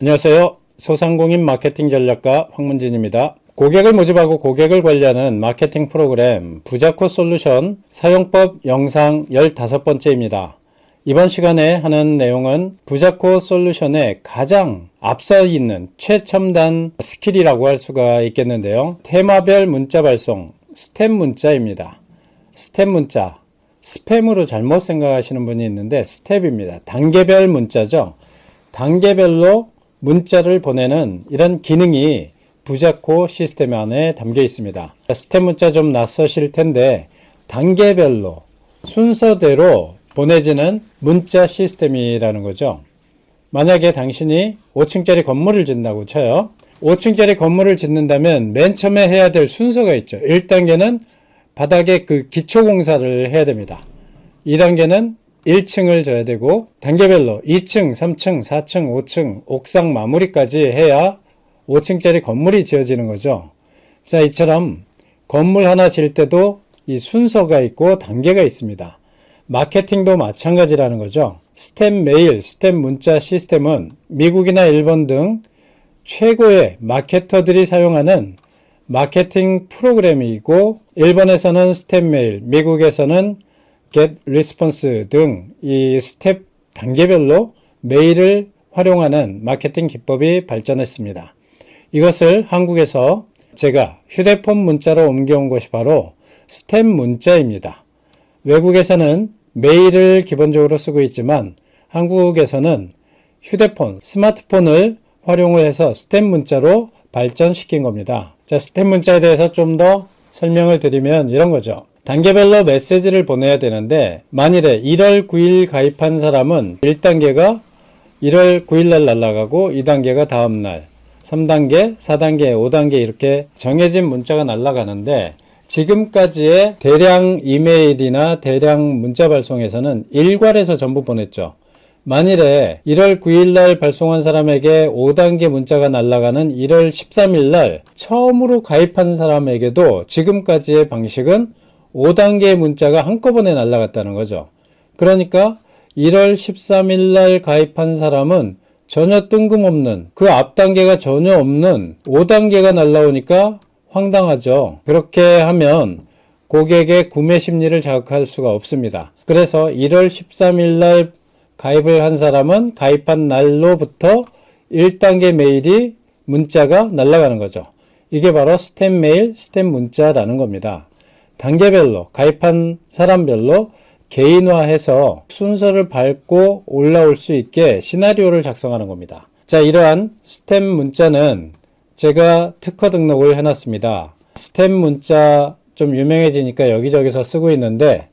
안녕하세요. 소상공인 마케팅 전략가 황문진입니다. 고객을 모집하고 고객을 관리하는 마케팅 프로그램 부자코 솔루션 사용법 영상 15번째입니다. 이번 시간에 하는 내용은 부자코 솔루션의 가장 앞서 있는 최첨단 스킬이라고 할 수가 있겠는데요. 테마별 문자 발송, 스텝 문자입니다. 스텝 문자, 스팸으로 잘못 생각하시는 분이 있는데 스텝입니다. 단계별 문자죠. 단계별로 문자를 보내는 이런 기능이 부자코 시스템 안에 담겨 있습니다. 스텝 문자 좀 낯서실 텐데 단계별로 순서대로 보내지는 문자 시스템이라는 거죠. 만약에 당신이 5층짜리 건물을 짓는다고 쳐요. 5층짜리 건물을 짓는다면 맨 처음에 해야 될 순서가 있죠. 1단계는 바닥에 그 기초 공사를 해야 됩니다. 2단계는 1층을 져야 되고 단계별로 2층, 3층, 4층, 5층, 옥상 마무리까지 해야 5층짜리 건물이 지어지는 거죠. 자, 이처럼 건물 하나 지을 때도 이 순서가 있고 단계가 있습니다. 마케팅도 마찬가지라는 거죠. 스텝 메일, 스텝 문자 시스템은 미국이나 일본 등 최고의 마케터들이 사용하는 마케팅 프로그램이고 일본에서는 스텝 메일, 미국에서는 get response 등 이 스텝 단계별로 메일을 활용하는 마케팅 기법이 발전했습니다. 이것을 한국에서 제가 휴대폰 문자로 옮겨온 것이 바로 스텝 문자입니다. 외국에서는 메일을 기본적으로 쓰고 있지만 한국에서는 휴대폰, 스마트폰을 활용을 해서 스텝 문자로 발전시킨 겁니다. 자, 스텝 문자에 대해서 좀 더 설명을 드리면 이런 거죠. 단계별로 메시지를 보내야 되는데 만일에 1월 9일 가입한 사람은 1단계가 1월 9일 날 날라가고 2단계가 다음 날 3단계, 4단계, 5단계 이렇게 정해진 문자가 날라가는데 지금까지의 대량 이메일이나 대량 문자 발송에서는 일괄해서 전부 보냈죠. 만일에 1월 9일 날 발송한 사람에게 5단계 문자가 날아가는 1월 13일 날 처음으로 가입한 사람에게도 지금까지의 방식은 5단계 문자가 한꺼번에 날아갔다는 거죠. 그러니까 1월 13일 날 가입한 사람은 전혀 뜬금없는 그 앞 단계가 전혀 없는 5단계가 날라오니까 황당하죠. 그렇게 하면 고객의 구매 심리를 자극할 수가 없습니다. 그래서 1월 13일 날 가입을 한 사람은 가입한 날로부터 1단계 메일이 문자가 날아가는 거죠. 이게 바로 스텝 메일, 스텝 문자라는 겁니다. 단계별로 가입한 사람별로 개인화해서 순서를 밟고 올라올 수 있게 시나리오를 작성하는 겁니다. 자, 이러한 스텝 문자는 제가 특허 등록을 해놨습니다. 스텝 문자 좀 유명해지니까 여기저기서 쓰고 있는데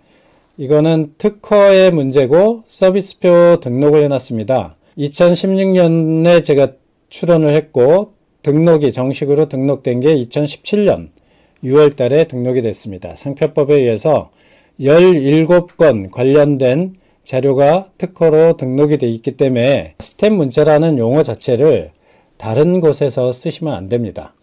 이거는 특허의 문제고 서비스표 등록을 해놨습니다. 2016년에 제가 출원을 했고 등록이 정식으로 등록된 게 2017년 6월 달에 등록이 됐습니다. 상표법에 의해서 17건 관련된 자료가 특허로 등록이 되어 있기 때문에 스텝 문자라는 용어 자체를 다른 곳에서 쓰시면 안 됩니다.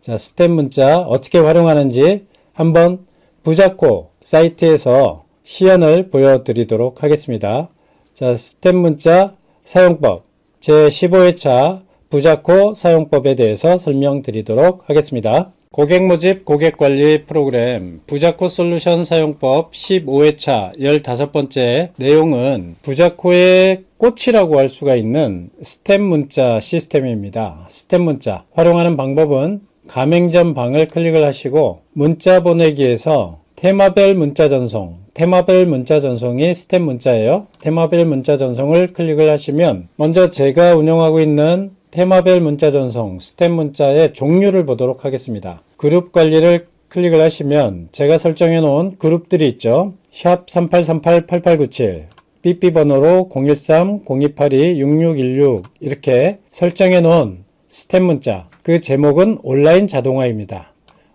자, 스텝 문자 어떻게 활용하는지 한번 부자코 사이트에서 시연을 보여드리도록 하겠습니다. 자, 스텝 문자 사용법 제15회차 부자코 사용법에 대해서 설명드리도록 하겠습니다. 고객 모집 고객 관리 프로그램 부자코 솔루션 사용법 15회차 15번째 내용은 부자코의 꽃이라고 할 수가 있는 스텝 문자 시스템입니다. 스텝 문자 활용하는 방법은 가맹점 방을 클릭을 하시고 문자 보내기에서 테마별 문자 전송, 테마별 문자 전송이 스텝 문자예요. 테마별 문자 전송을 클릭을 하시면 먼저 제가 운영하고 있는 테마별 문자 전송, 스텝 문자의 종류를 보도록 하겠습니다. 그룹 관리를 클릭을 하시면 제가 설정해 놓은 그룹들이 있죠. 샵 3838-8897, 삐삐 번호로 013-0282-6616 이렇게 설정해 놓은 스텝 문자, 그 제목은 온라인 자동화입니다.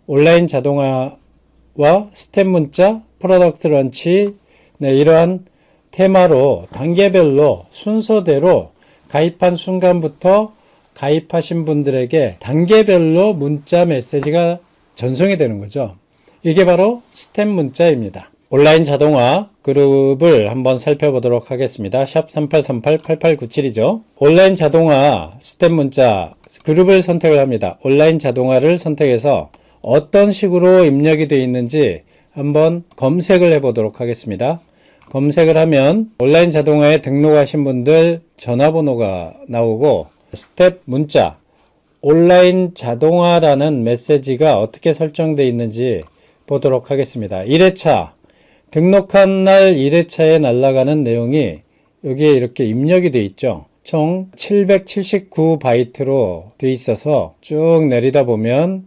온라인 자동화와 스텝 문자, 프로덕트 런치, 네, 이러한 테마로 단계별로 순서대로 가입한 순간부터 가입하신 분들에게 단계별로 문자 메시지가 전송이 되는 거죠. 이게 바로 스텝 문자입니다. 온라인 자동화 그룹을 한번 살펴보도록 하겠습니다. 샵 3838-8897이죠. 온라인 자동화 스텝 문자 그룹을 선택을 합니다. 온라인 자동화를 선택해서 어떤 식으로 입력이 되어 있는지 한번 검색을 해 보도록 하겠습니다. 검색을 하면 온라인 자동화에 등록하신 분들 전화번호가 나오고 스텝 문자 온라인 자동화라는 메시지가 어떻게 설정되어 있는지 보도록 하겠습니다. 1회차 등록한 날 1회차에 날아가는 내용이 여기에 이렇게 입력이 되어 있죠. 총 779바이트로 되어 있어서 쭉 내리다 보면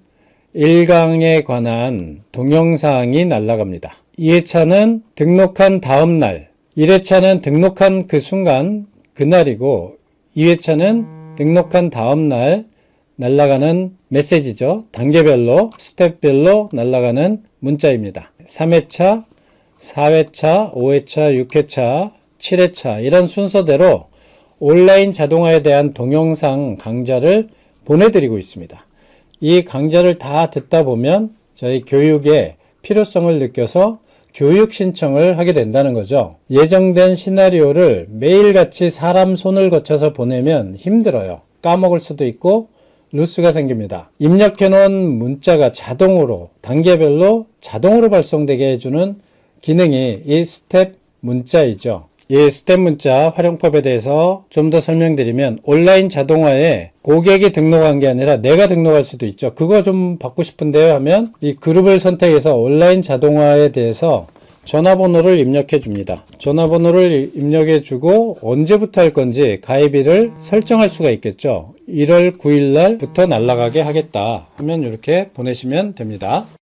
1강에 관한 동영상이 날아갑니다. 2회차는 등록한 다음 날, 1회차는 등록한 그 순간, 그날이고, 2회차는 등록한 다음 날 날아가는 메시지죠. 단계별로, 스텝별로 날아가는 문자입니다. 3회차, 4회차, 5회차, 6회차, 7회차 이런 순서대로 온라인 자동화에 대한 동영상 강좌를 보내드리고 있습니다. 이 강좌를 다 듣다 보면 저희 교육의 필요성을 느껴서 교육 신청을 하게 된다는 거죠. 예정된 시나리오를 매일같이 사람 손을 거쳐서 보내면 힘들어요. 까먹을 수도 있고 루스가 생깁니다. 입력해 놓은 문자가 자동으로 단계별로 자동으로 발송되게 해주는 기능이 이 스텝 문자이죠. 이 스텝 문자 활용법에 대해서 좀 더 설명드리면 온라인 자동화에 고객이 등록한 게 아니라 내가 등록할 수도 있죠. 그거 좀 받고 싶은데요 하면 이 그룹을 선택해서 온라인 자동화에 대해서 전화번호를 입력해 줍니다. 전화번호를 입력해 주고 언제부터 할 건지 가입일을 설정할 수가 있겠죠. 1월 9일 날부터 날라가게 하겠다 하면 이렇게 보내시면 됩니다.